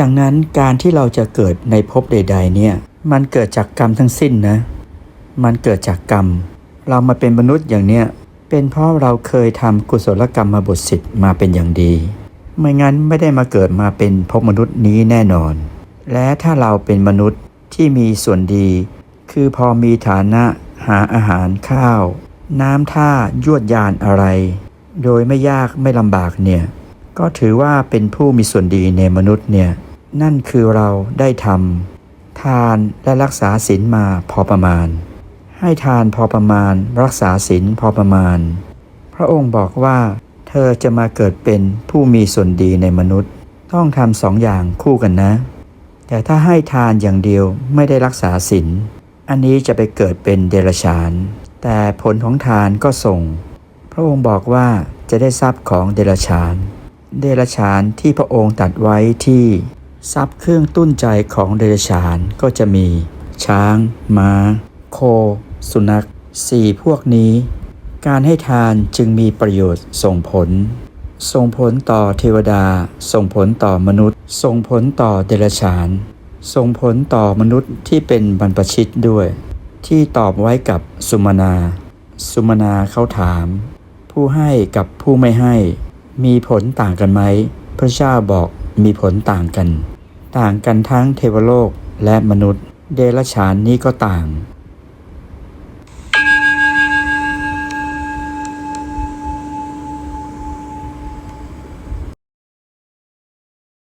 ดังนั้นการที่เราจะเกิดในภพใด ๆ เนี่ย มันเกิดจากกรรมทั้งสิ้นนะ มันเกิดจากกรรม เรามาเป็นมนุษย์อย่างเนี้ย เป็นเพราะเราเคยทำกุศลกรรมมาบทสิทธิ์มาเป็นอย่างดี ไม่งั้นไม่ได้มาเกิดมาเป็นภพมนุษย์นี้แน่นอน และถ้าเราเป็นมนุษย์ที่มีส่วนดี คือพอมีฐานะหาอาหารข้าว น้ำท่ายวดยานอะไร โดยไม่ยากไม่ลำบากเนี่ย ก็ถือว่าเป็นผู้มีส่วนดีในมนุษย์เนี่ย นั่นคือเราได้ทำทานและรักษาศีลมาพอประมาณ ให้ทานพอประมาณ รักษาศีลพอประมาณ พระองค์บอกว่าเธอจะมาเกิดเป็นผู้มีส่วนดีในมนุษย์ ต้องทำสองอย่างคู่กันนะ แต่ถ้าให้ทานอย่างเดียวไม่ได้รักษาศีลอันนี้จะไปเกิดเป็นเดรัจฉาน แต่ผลของทานก็ส่ง พระองค์บอกว่าจะได้ทรัพย์ของเดรัจฉาน เดรัจฉานที่พระองค์ตัดไว้ที่ ทรัพย์เครื่องตุ้นใจของเดรัจฉานก็จะมี ช้างม้า โค สุนัขสี่พวกนี้ การให้ทานจึงมีประโยชน์ส่งผล ส่งผลต่อเทวดา ส่งผลต่อมนุษย์ ส่งผลต่อเดรัจฉาน ส่งผลต่อมนุษย์ที่เป็นบรรพชิตด้วย ที่ตอบไว้กับสุมาณาสุมาณาเขาถาม ผู้ให้กับผู้ไม่ให้ มีผลต่างกันไหม พระเจ้าบอก มีผลต่างกัน ต่างกันทั้งเทวโลกและมนุษย์ เดรัจฉานนี้ก็ต่าง